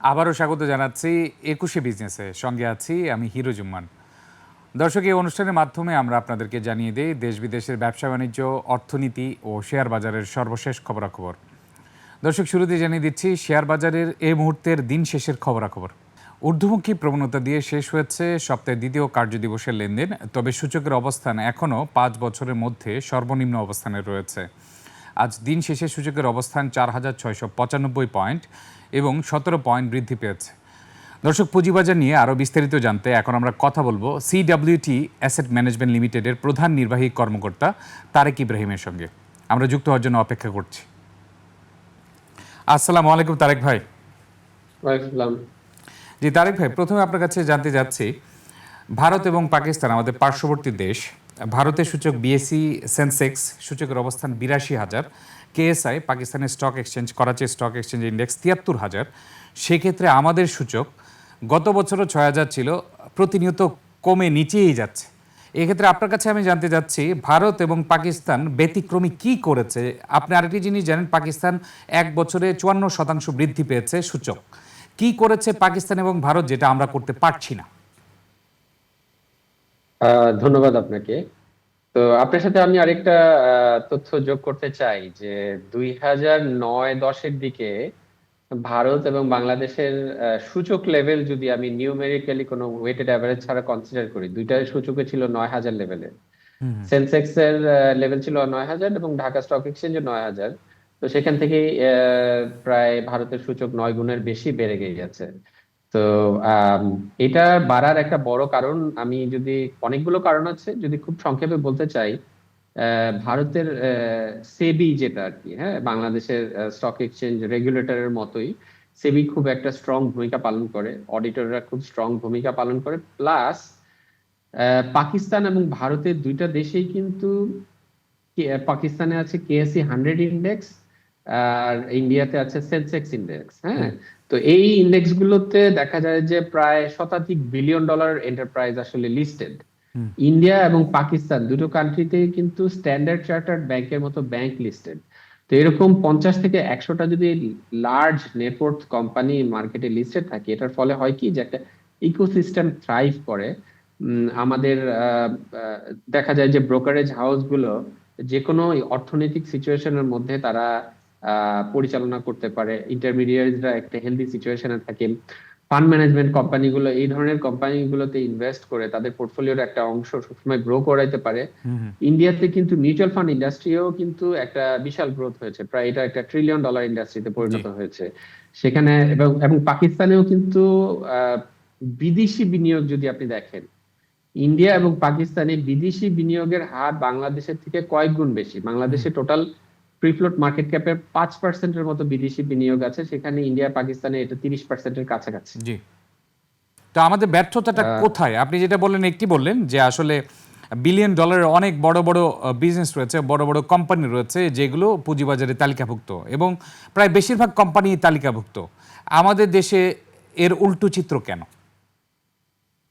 আবারও স্বাগত জানাচ্ছি একুশে বিজনেসে। সঙ্গে আছি আমি হিরো জুম্মান। দর্শক, এই অনুষ্ঠানের মাধ্যমে আমরা আপনাদেরকে জানিয়ে দিই, দেশ বিদেশের ব্যবসা বাণিজ্য, অর্থনীতি ও শেয়ার বাজারের সর্বশেষ খবরাখবর। দর্শক, শুরুতে জানিয়ে দিচ্ছি, শেয়ার বাজারের এই মুহূর্তের দিন শেষের খবরাখবর। ঊর্ধ্বমুখী প্রবণতা দিয়ে শেষ হয়েছে সপ্তাহের দ্বিতীয় কার্যদিবসের লেনদেন, তবে সূচকের অবস্থান এখনও পাঁচ বছরের মধ্যে সর্বনিম্ন অবস্থানে রয়েছে। আজ দিন শেষে সূচকের অবস্থান চার হাজার ছয়শো পঁচানব্বই পয়েন্ট। এবং সতেরো পয়েন্ট বৃদ্ধি পেয়েছে। দর্শক পুঁজিবাজার নিয়ে আরও বিস্তারিত জানতে এখন আমরা কথা বলব সিডাব্লিউটি অ্যাসেট ম্যানেজমেন্ট লিমিটেডের প্রধান নির্বাহী কর্মকর্তা তারেক ইব্রাহিমের সঙ্গে। আমরা যুক্ত হওয়ার জন্য অপেক্ষা করছি। আসসালামু আলাইকুম তারেক ভাই। জি তারেক ভাই প্রথমে আপনার কাছে জানতে যাচ্ছি ভারত এবং পাকিস্তান আমাদের পার্শ্ববর্তী দেশ ভারতের সূচক বিএসসি সেন্সেক্স সূচকের অবস্থান বিরাশি হাজার। কেএসআই, পাকিস্তানের stock exchange Karachi stock exchange index তিয়াত্তর হাজার। সেক্ষেত্রে আমাদের সূচক গত বছরও ছয় হাজার ছিল, প্রতিনিয়ত কমে নিচেই যাচ্ছে। এক্ষেত্রে আপনার কাছে আমি জানতে চাচ্ছি ভারত এবং পাকিস্তান ব্যতিক্রমী কি করেছে? আপনি আরেকটি জিনিস জানেন, পাকিস্তান এক বছরে চুয়ান্ন শতাংশ বৃদ্ধি পেয়েছে সূচক। কি করেছে পাকিস্তান এবং ভারত যেটা আমরা করতে পারছি না? ধন্যবাদ আপনাকে। তো আপনার সাথে আমি আরেকটা তথ্য যোগ করতে চাই যে দুই হাজার নয় দশের দিকে ভারত এবং বাংলাদেশের সূচক লেভেল যদি আমি নিউমেরিক্যালি কোনো ওয়েটেড অ্যাভারেজ ছাড়া কনসিডার করি দুইটা সূচকে ছিল নয় হাজার লেভেলে সেন্সেক্স এর লেভেল ছিল নয় হাজার এবং ঢাকা স্টক এক্সচেঞ্জে নয় হাজার। তো সেখান থেকেই আহ, প্রায় ভারতের সূচক নয় গুণের বেশি বেড়ে গেছে তো এটা বাড়ার একটা বড় কারণ। আমি যদি, অনেকগুলো কারণ আছে, যদি খুব সংক্ষেপে বলতে চাই ভারতের সেবি যেটা আর কি হ্যাঁ বাংলাদেশের স্টক এক্সচেঞ্জ রেগুলেটরের মতোই, সেবি খুব একটা স্ট্রং ভূমিকা পালন করে অডিটররা খুব স্ট্রং ভূমিকা পালন করে প্লাস পাকিস্তান এবং ভারতের দুইটা দেশেই কিন্তু পাকিস্তানে আছে কেএসসি হান্ড্রেড ইন্ডেক্স আর ইন্ডিয়াতে আছে সেন্সেক্স ইন্ডেক্স হ্যাঁ? তো এই ইন্ডেক্স গুলোতে দেখা যায় যে প্রায় শতাধিক বিলিয়ন ডলার এন্টারপ্রাইজ আসলে লিস্টেড ইন্ডিয়া এবং পাকিস্তান দুটো কান্ট্রিতে কিন্তু স্ট্যান্ডার্ড চার্টার্ড ব্যাংকের মতো ব্যাংক লিস্টেড তো এরকম পঞ্চাশ থেকে একশোটা যদি লার্জ নেটওয়ার্ক কোম্পানি মার্কেটে লিস্টেড থাকে এটার ফলে হয় কি যে একটা ইকোসিস্টেম থ্রাইভ করে। আমাদের দেখা যায় যে ব্রোকারেজ হাউসগুলো যে কোনো অর্থনৈতিক সিচুয়েশনের মধ্যে তারা পরিচালনা করতে পারে। ইন্টারমিডিয়ারিরা একটা হেলদি সিচুয়েশনে থাকে। ফান্ড ম্যানেজমেন্ট কোম্পানিগুলো এই ধরনের কোম্পানিগুলোতে ইনভেস্ট করে তাদের পোর্টফোলিওর একটা অংশ সবসময় গ্রো করাইতে পারে। ইন্ডিয়াতে কিন্তু মিউচুয়াল ফান্ড ইন্ডাস্ট্রিও কিন্তু একটা বিশাল গ্রোথ হয়েছে। প্রায় এটা একটা ট্রিলিয়ন ডলার ইন্ডাস্ট্রিতে পরিণত হয়েছে। সেখানে এবং এবং পাকিস্তানেও কিন্তু বিদেশি বিনিয়োগ যদি আপনি দেখেন ইন্ডিয়া এবং পাকিস্তানে বিদেশি বিনিয়োগের হার বাংলাদেশের থেকে কয়েক গুণ বেশি। বাংলাদেশে টোটাল ফ্রি ফ্লোট মার্কেট ক্যাপের পাঁচ পার্সেন্টের মতো বিদেশি বিনিয়োগ আছে সেখানে ইন্ডিয়া পাকিস্তানে এটা তিরিশ পার্সেন্টের কাছাকাছি। জি। তো আমাদের ব্যর্থতাটা কোথায়? আপনি যেটা বললেন একটি বললেন যে আসলে বিলিয়ন ডলারের অনেক বড় বড় বিজনেস রয়েছে বড় বড় কোম্পানি রয়েছে যেগুলো পুঁজিবাজারে তালিকাভুক্ত এবং প্রায় বেশিরভাগ কোম্পানি তালিকাভুক্ত। আমাদের দেশে এর উল্টো চিত্র কেন?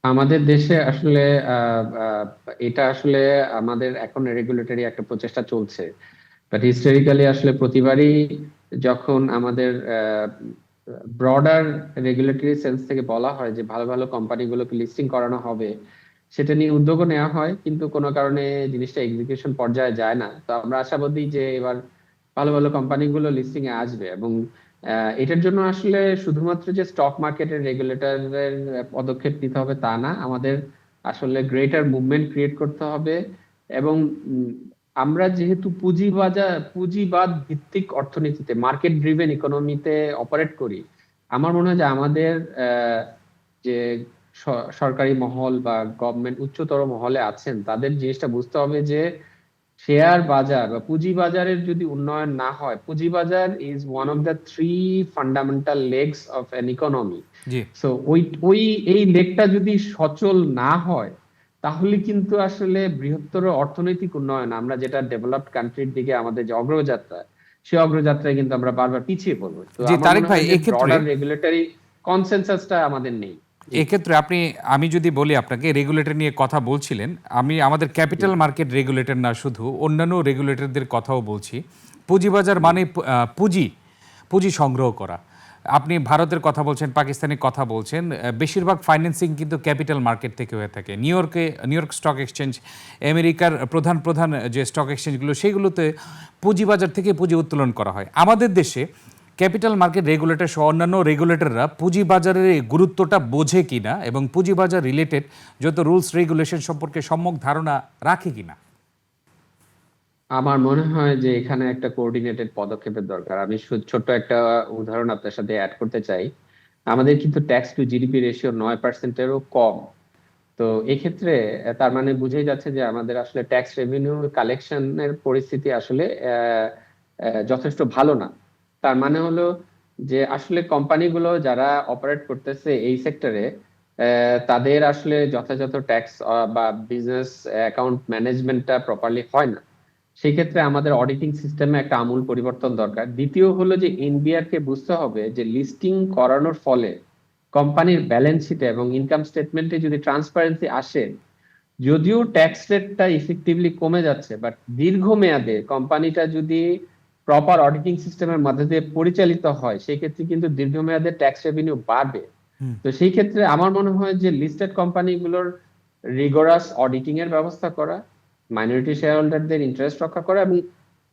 আমাদের দেশে আসলে এটা আসলে আমাদের এখন রেগুলেটরি একটা প্রচেষ্টা চলছে। বাট হিস্টোরিক্যালি আসলে প্রতিবারই যখন আমাদের ব্রডার রেগুলেটরি সেন্স থেকে বলা হয় যে ভালো ভালো কোম্পানিগুলোকে লিস্টিং করানো হবে, সেটা নিয়ে উদ্যোগও নেওয়া হয়, কিন্তু কোনো কারণে জিনিসটা এক্সিকিউশন পর্যায়ে যায় না। তো আমরা আশাবাদী যে এবার ভালো ভালো কোম্পানিগুলো লিস্টিং এ আসবে এবং এটার জন্য আসলে শুধুমাত্র যে স্টক মার্কেটের রেগুলেটরের পদক্ষেপ নিতে হবে তা না, আমাদের আসলে গ্রেটার মুভমেন্ট ক্রিয়েট করতে হবে এবং আমরা যেহেতু পুঁজিবাজার পুঁজিবাদ ভিত্তিক অর্থনীতিতে মার্কেট ড্রিভেন ইকোনমিতে অপারেট করি আমার মনে হয় যে আমাদের যে সরকারি মহল বা গভর্নমেন্ট উচ্চতর মহলে আছেন তাদের জিনিসটা বুঝতে হবে যে শেয়ার বাজার বা পুঁজি বাজারের যদি উন্নয়ন না হয় পুঁজি বাজার is one of the three fundamental legs of an economy so ওই ওই এই লেগটা যদি সচল না হয় তাহলে কিন্তু আসলে বৃহত্তর অর্থনৈতিক উন্নয়ন আমরা যেটা ডেভেলপড কান্ট্রির দিকে আমাদের যে অগ্রযাত্রা সেই অগ্রযাত্রায় কিন্তু আমরা বারবার পিছিয়ে পড়ব। তারেক ভাই, যে এক্ষেত্রে- রেগুলেটরি কনসেনসাসটা আমাদের নেই। এক্ষেত্রে আপনি আমি যদি বলি আপনাকে রেগুলেটর নিয়ে কথা বলছিলেন আমি আমাদের ক্যাপিটাল মার্কেট রেগুলেটর না শুধু অন্যান্য রেগুলেটরদের কথাও বলছি। পুঁজিবাজার মানে পুঁজি পুঁজি সংগ্রহ করা। আপনি ভারতের কথা বলছেন পাকিস্তানের কথা বলছেন বেশিরভাগ ফাইন্যান্সিং কিন্তু ক্যাপিটাল মার্কেট থেকে হয়ে থাকে। নিউ ইয়র্কে নিউ ইয়র্ক স্টক এক্সচেঞ্জ আমেরিকার প্রধান প্রধান যে স্টক এক্সচেঞ্জগুলো সেগুলোতে পুঁজিবাজার থেকে পুঁজি উত্তোলন করা হয়। আমাদের দেশে ক্যাপিটাল মার্কেট রেগুলেটর সহ অন্যান্য রেগুলেটররা পুঁজিবাজারের এই গুরুত্বটা বোঝে কিনা এবং পুঁজিবাজার রিলেটেড যত রুলস রেগুলেশন সম্পর্কে সম্যক ধারণা রাখে কিনা। আমার মনে হয় যে এখানে একটা কোঅর্ডিনেটেড পদক্ষেপের দরকার। আমি ছোট্ট একটা উদাহরণ আপনার সাথে অ্যাড করতে চাই। আমাদের কিন্তু ট্যাক্স টু জিডিপি রেশিও নয় পার্সেন্টেরও কম। তো এক্ষেত্রে তার মানে বুঝেই যাচ্ছে যে আমাদের আসলে ট্যাক্স রেভিনিউ কালেকশনের পরিস্থিতি আসলে যথেষ্ট ভালো না। তার মানে হলো যে আসলে কোম্পানিগুলো যারা অপারেট করতেছে এই সেক্টরে তাদের আসলে যথাযথ ট্যাক্স বা বিজনেস অ্যাকাউন্ট ম্যানেজমেন্টটা প্রপারলি হয় না। সেই ক্ষেত্রে আমাদের অডিটিং সিস্টেমে একটা আমূল পরিবর্তন দরকার। দ্বিতীয় হলো যে এনবিআর কে বুঝতে হবে যে লিস্টিং করানোর ফলে কোম্পানির ব্যালেন্স শিটে এবং ইনকাম স্টেটমেন্টে যদি ট্রান্সপারেন্সি আসে যদিও ট্যাক্স রেটটা ইফেক্টিভলি কমে যাচ্ছে বাট দীর্ঘমেয়াদে কোম্পানিটা যদি প্রপার অডিটিং সিস্টেমের মধ্যে দিয়ে পরিচালিত হয় সেই ক্ষেত্রে কিন্তু দীর্ঘমেয়াদে ট্যাক্স রেভিনিউ বাড়বে। তো সেই ক্ষেত্রে আমার মনে হয় যে লিস্টেড কোম্পানিগুলোর রিগোরাস অডিটিং এর ব্যবস্থা করা মাইনরিটি শেয়ার হোল্ডারদের ইন্টারেস্ট রক্ষা করা এবং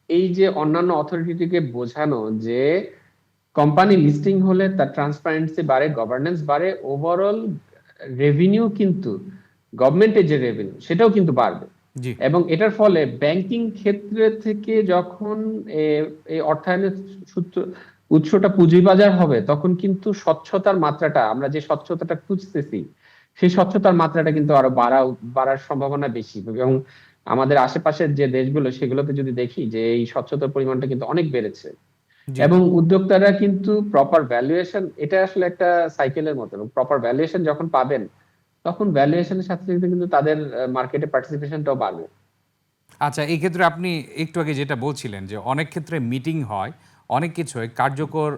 এই যে অন্যান্য অথরিটিকে বোঝানো যে কোম্পানি লিস্টিং হলে তার ট্রান্সপারেন্সি বাড়ে গভর্নেন্স বাড়ে ওভারঅল রেভিনিউ কিন্তু গভর্নমেন্টের যে রেভিনিউ সেটাও কিন্তু বাড়বে। এবং এটার ফলে ব্যাংকিং ক্ষেত্রে থেকে যখন এই অর্থায়নের সূত্র উৎসটা পুঁজিবাজার হবে তখন কিন্তু স্বচ্ছতার মাত্রাটা আমরা যে স্বচ্ছতাটা খুঁজতেছি সেই স্বচ্ছতার মাত্রাটা কিন্তু আরও বাড়া বাড়ার সম্ভাবনা বেশি। এবং আমাদের আশেপাশের যে দেশগুলো সেগুলোতে যদি দেখি যে এই স্বচ্ছতার পরিমাণটা কিন্তু অনেক বেড়েছে। এবং উদ্যোক্তারা কিন্তু প্রপার ভ্যালুয়েশন এটা আসলে একটা সাইকেলের মতো প্রপার ভ্যালুয়েশন যখন পাবেন তখন ভ্যালুয়েশনের সাথে সাথে কিন্তু তাদের মার্কেটে পার্টিসিপেশনটাও বাড়বে। আচ্ছা এই ক্ষেত্রে আপনি একটু আগে যেটা বলছিলেন যে অনেক ক্ষেত্রে মিটিং হয় অনেক কিছু হয় কার্যকর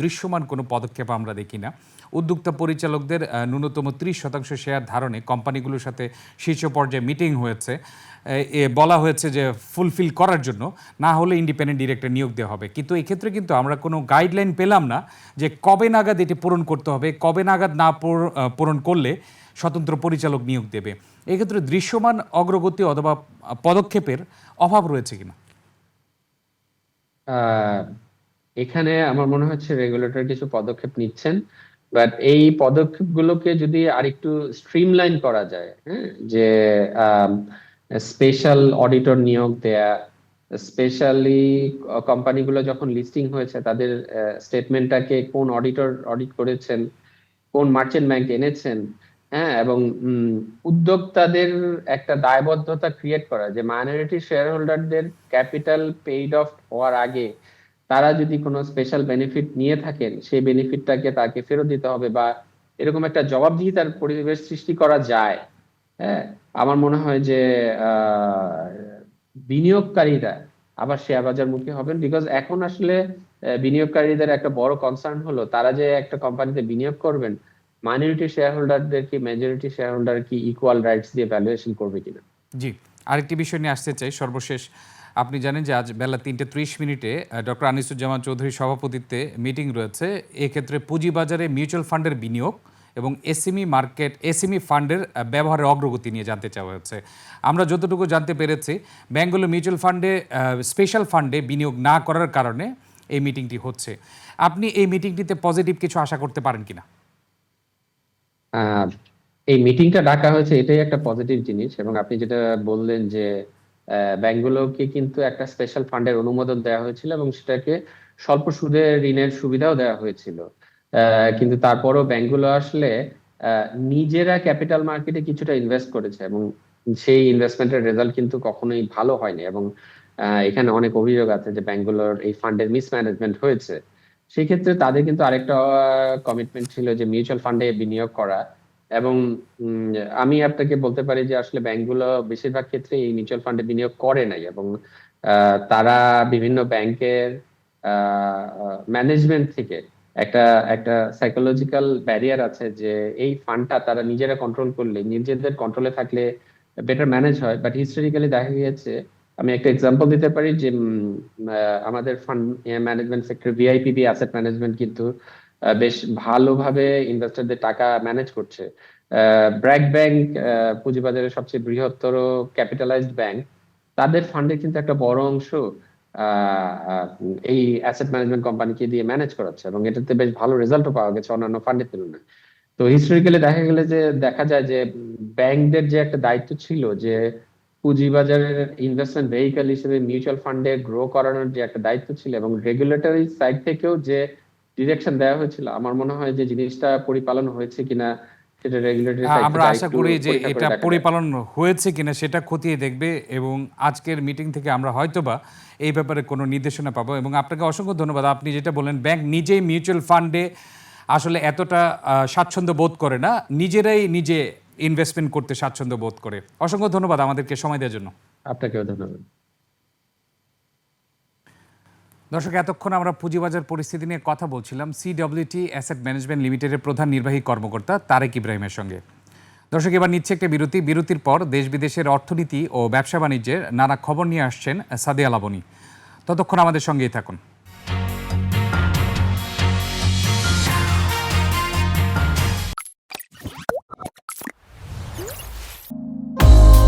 দৃশ্যমান কোনো পদক্ষেপ আমরা দেখি না। উদ্যোক্তা পরিচালকদের ন্যূনতম ত্রিশ শতাংশ শেয়ার ধারণে কোম্পানিগুলোর সাথে শীর্ষ পর্যায়ে মিটিং হয়েছে। এ, বলা হয়েছে যে ফুলফিল করার জন্য না হলে ইন্ডিপেন্ডেন্ট ডিরেক্টর নিয়োগ দেওয়া হবে। কিন্তু এক্ষেত্রে কিন্তু আমরা কোনো গাইডলাইন পেলাম না যে কবে নাগাদ এটি পূরণ করতে হবে কবে নাগাদ না পূরণ করলে স্বতন্ত্র পরিচালক নিয়োগ দেবে। এক্ষেত্রে দৃশ্যমান অগ্রগতি অথবা পদক্ষেপের অভাব রয়েছে কিনা? এখানে আমার মনে হচ্ছে রেগুলেটর কিছু পদক্ষেপ নিচ্ছেন। বাট এই পদক্ষেপগুলোকে যদি আরেকটু স্ট্রিমলাইন করা যায় হ্যাঁ যে স্পেশাল অডিটর নিয়োগ দেয়া স্পেশালি কোম্পানিগুলো যখন লিস্টিং হয়েছে, তাদের স্টেটমেন্টটাকে কোন অডিটর অডিট করেছেন, কোন মার্চেন্ট ব্যাংক এনেছেন হ্যাঁ এবং উদ্যোক্তাদের একটা দায়বদ্ধতা ক্রিয়েট করা, যে মাইনরিটি শেয়ার হোল্ডারদের ক্যাপিটাল পেইড অফ হওয়ার আগে তারা যদি কোনো স্পেশাল বেনিফিট নিয়ে থাকেন, সেই বেনিফিটটাকে তাকে ফেরত দিতে হবে বা এরকম একটা জবাবদিহিতার পরিবেশ সৃষ্টি করা যায়। হ্যাঁ? আমার মনে হয় যে বিনিয়োগকারীরা আবার শেয়ার বাজারমুখী হবেন বিকজ এখন আসলে বিনিয়োগকারীদের একটা বড় কনসার্ন হলো, তারা যে একটা কোম্পানিতে বিনিয়োগ করবেন মাইনরিটি শেয়ার হোল্ডারদের কি মেজরিটি শেয়ার হোল্ডার কি ইকুয়াল রাইটস দিয়ে ভ্যালুয়েশন করবে কিনা? জি, আরেকটি বিষয় নিয়ে আসতে চাই, সর্বশেষ। আপনি জানেন যে আজ বেলা তিনটে ত্রিশ মিনিটে ডক্টর আনিসুজ্জামান চৌধুরী সভাপতিত্বে মিটিং রয়েছে। এক্ষেত্রে পুঁজিবাজারে মিউচুয়াল ফান্ডের বিনিয়োগ এবং এসএমই মার্কেট, এসএমই ফান্ডের ব্যবহারের অগ্রগতি নিয়ে জানতে চাওয়া হচ্ছে। আমরা যতটুকু জানতে পেরেছি ব্যাঙ্কগুলো মিউচুয়াল ফান্ডে স্পেশাল ফান্ডে বিনিয়োগ না করার কারণে এই মিটিংটি হচ্ছে। আপনি এই মিটিংটিতে পজিটিভ কিছু আশা করতে পারেন কিনা? এই মিটিংটা ডাকা হয়েছে এটাই একটা পজিটিভ জিনিস এবং আপনি যেটা বললেন যে ব্যাংকগুলোকে কিন্তু একটা স্পেশাল ফান্ডের অনুমোদন দেওয়া হয়েছিল এবং সেটাকে স্বল্প সুদে ঋণের সুবিধাও দেওয়া হয়েছিল। কিন্তু তারপরও ব্যাংকগুলো আসলে নিজেরা ক্যাপিটাল মার্কেটে কিছুটা ইনভেস্ট করেছে এবং সেই ইনভেস্টমেন্টের রেজাল্ট কিন্তু কখনোই ভালো হয়নি এবং এখানে অনেক অভিযোগ আছে যে ব্যাংকগুলোর এই ফান্ডের মিসম্যানেজমেন্ট হয়েছে। সেই ক্ষেত্রে তাদের কিন্তু আরেকটা কমিটমেন্ট ছিল যে মিউচুয়াল ফান্ডে বিনিয়োগ করা। এবং আমি আপনাকে বলতে পারি যে আসলে ব্যাংকগুলো বেশিরভাগ ক্ষেত্রে এই মিউচুয়াল ফান্ডে বিনিয়োগ করে নাই এবং তারা বিভিন্ন ব্যাংকের ম্যানেজমেন্ট থেকে একটা একটা সাইকোলজিক্যাল ব্যারিয়ার আছে যে এই ফান্ডটা তারা নিজেরা কন্ট্রোল করলে নিজেদের কন্ট্রোলে থাকলে বেটার ম্যানেজ হয়। বাট হিস্টোরিক্যালি দেখা গিয়েছে আমি একটা এক্সাম্পল দিতে পারি যে আমাদের fund management sector VIPB asset management কিন্তু আহ, বেশ ভালোভাবে ইনভেস্টরদের টাকা ম্যানেজ করছে। ব্র্যাক ব্যাংক পুঁজিবাজারের সবচেয়ে বৃহত্তর ক্যাপিটালাইজড ব্যাংক তাদের ফান্ডের কিন্তু একটা বড় অংশ এই অ্যাসেট ম্যানেজমেন্ট কোম্পানিকে দিয়ে ম্যানেজ করাচ্ছে এবং এটাতে বেশ ভালো রেজাল্টও পাওয়া গেছে অন্যান্য ফান্ডের তুলনায়। তো হিস্টোরিক্যালি দেখা গেলে যে, দেখা যায় যে, ব্যাংকদের যে একটা দায়িত্ব ছিল যে, পুঁজিবাজারের ইনভেস্টমেন্ট ভেহিকল হিসেবে মিউচুয়াল ফান্ডে গ্রো করানোর যে একটা দায়িত্ব ছিল এবং রেগুলেটরি সাইড থেকেও যে ডিরেকশন দেওয়া হয়েছিল। আমার মনে হয় যে জিনিসটা পরিপালন হয়েছে কিনা সেটা রেগুলেটরি আমরা আশা করি যে এটা পরিপালন হয়েছে কিনা সেটা খতিয়ে দেখবে এবং আজকের মিটিং থেকে আমরা হয়তোবা এই ব্যাপারে কোনো নির্দেশনা পাবো। এবং আপনাকে অসংখ্য ধন্যবাদ। আপনি যেটা বললেন ব্যাংক নিজেই মিউচুয়াল ফান্ডে আসলে এতটা স্বাচ্ছন্দ্য বোধ করে না নিজেরাই নিজে ইনভেস্টমেন্ট করতে স্বাচ্ছন্দ্য বোধ করে। অসংখ্য ধন্যবাদ আমাদেরকে সময় দেওয়ার জন্য। আপনাকেও ধন্যবাদ। দর্শক, এতক্ষণ আমরা পুঁজিবাজার পরিস্থিতি নিয়ে কথা বলছিলাম। সিডব্লিউটি অ্যাসেট ম্যানেজমেন্ট লিমিটেডের প্রধান নির্বাহী কর্মকর্তা তারেক ইব্রাহিমের সঙ্গে। দর্শক, এবার নিচ্ছে একটা বিরতি। বিরতির পর দেশ বিদেশের অর্থনীতি ও ব্যবসা বাণিজ্যের নানা খবর নিয়ে আসছেন সাদিয়া লাবনী। ততক্ষণ আমাদের সঙ্গেই থাকুন।